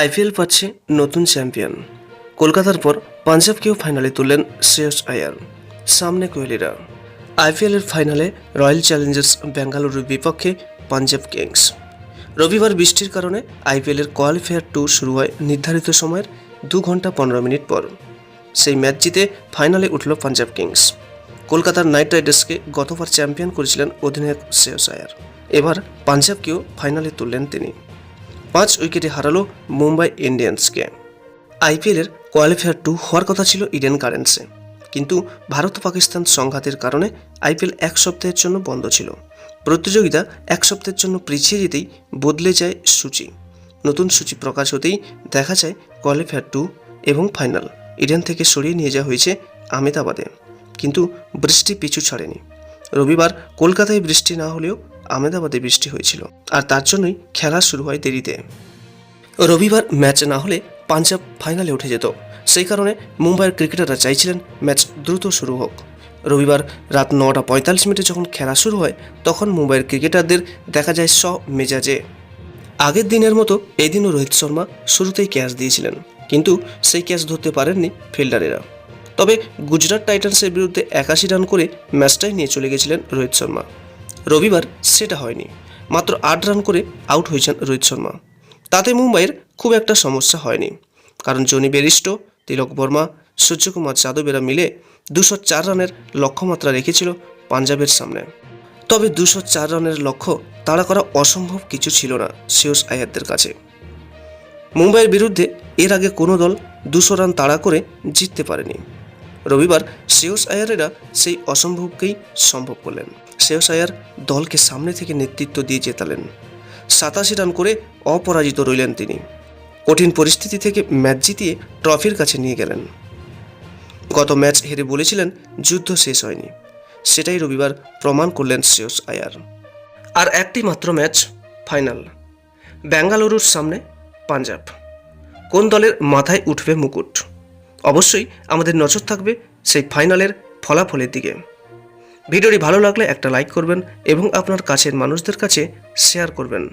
IPL পাচ্ছে নতুন champion. কলকাতার পর পাঞ্জাবকেও ফাইনালে তুললেন শ্রেয়স আয়ার। সামনে কোহলিরা। আইপিএলের ফাইনালে রয়্যাল চ্যালেঞ্জার্স বেঙ্গালুরুর বিপক্ষে পাঞ্জাব কিংস। রবিবার বৃষ্টির কারণে আইপিএলের কোয়ালিফায়ার ট্যুর শুরু হয় নির্ধারিত সময়ের দু ঘণ্টা পনেরো মিনিট পর। সেই ম্যাচ জিতে ফাইনালে উঠল পাঞ্জাব কিংস। কলকাতার নাইট রাইডার্সকে গতবার চ্যাম্পিয়ন করেছিলেন অধিনায়ক শ্রেয়স আয়ার। এবার পাঞ্জাবকেও ফাইনালে তুললেন তিনি। পাঁচ উইকেটে হারালো মুম্বাই ইন্ডিয়ান্সকে। আইপিএলের কোয়ালিফায়ার টু হওয়ার কথা ছিল ইডেন গার্ডেন্সে কিন্তু ভারত পাকিস্তান সংঘাতের কারণে আইপিএল এক সপ্তাহের জন্য বন্ধ ছিল। প্রতিযোগিতা এক সপ্তাহের জন্য পিছিয়ে যেতেই বদলে যায় সূচি। নতুন সূচি প্রকাশ হতেই দেখা যায় কোয়ালিফায়ার টু এবং ফাইনাল ইডেন থেকে সরিয়ে নিয়ে যাওয়া হয়েছে আহমেদাবাদে কিন্তু বৃষ্টি পিছু ছাড়েনি। রবিবার কলকাতায় বৃষ্টি না হলেও আহমেদাবাদে বৃষ্টি হয়েছিল, আর তার জন্যই খেলা শুরু হয় দেরিতে। রবিবার ম্যাচ না হলে পাঞ্জাব ফাইনালে উঠে যেত। সেই কারণে মুম্বাইয়ের ক্রিকেটাররা চাইছিলেন ম্যাচ দ্রুত শুরু হোক। রবিবার রাত নটা পঁয়তাল্লিশ মিনিটে যখন খেলা শুরু হয়, তখন মুম্বাইয়ের ক্রিকেটারদের দেখা যায় স মেজাজে আগের দিনের মতো এদিনও রোহিত শর্মা শুরুতেই ক্যাচ দিয়েছিলেন, কিন্তু সেই ক্যাচ ধরতে পারেননি ফিল্ডারেরা। তবে গুজরাট টাইটান্সের বিরুদ্ধে একাশি রান করে ম্যাচটাই নিয়ে চলে গেছিলেন রোহিত শর্মা। রবিবার সেটা হয়নি। মাত্র আট রান করে আউট হয়েছেন রোহিত শর্মা। তাতে মুম্বাইয়ের খুব একটা সমস্যা হয়নি। কারণ জনি বেরিস্টো, তিলক বর্মা, সূর্যকুমার যাদবেরা মিলে দুশো চার রানের লক্ষ্যমাত্রা রেখেছিল পাঞ্জাবের সামনে। তবে দুশো চার রানের লক্ষ্য তাড়া করা অসম্ভব কিছু ছিল না শ্রেয়স আয়ারদের কাছে। মুম্বাইয়ের বিরুদ্ধে এর আগে কোনো দল দুশো রান তাড়া করে জিততে পারেনি। রবিবার শ্রেয়স আয়ারেরা সেই অসম্ভবকেই সম্ভব করলেন। শ্রেয়স আয়ার দলকে সামনে থেকে নেতৃত্ব দিয়ে জেতালেন। সাতাশি রান করে অপরাজিত রইলেন তিনি। কঠিন পরিস্থিতি থেকে ম্যাচ জিতিয়ে ট্রফির কাছে নিয়ে গেলেন। গত ম্যাচ হেরে বলেছিলেন যুদ্ধ শেষ হয়নি। সেটাই রবিবার প্রমাণ করলেন শ্রেয়স আয়ার। আর একটি মাত্র ম্যাচ, ফাইনাল। বেঙ্গালুরুর সামনে পাঞ্জাব। কোন দলের মাথায় উঠবে মুকুট? অবশ্যই আমাদের নজর থাকবে সেই ফাইনালের ফলাফলের দিকে। ভিডিওটি ভালো লাগলে একটা লাইক করবেন এবং আপনার কাছের মানুষদের কাছে শেয়ার করবেন।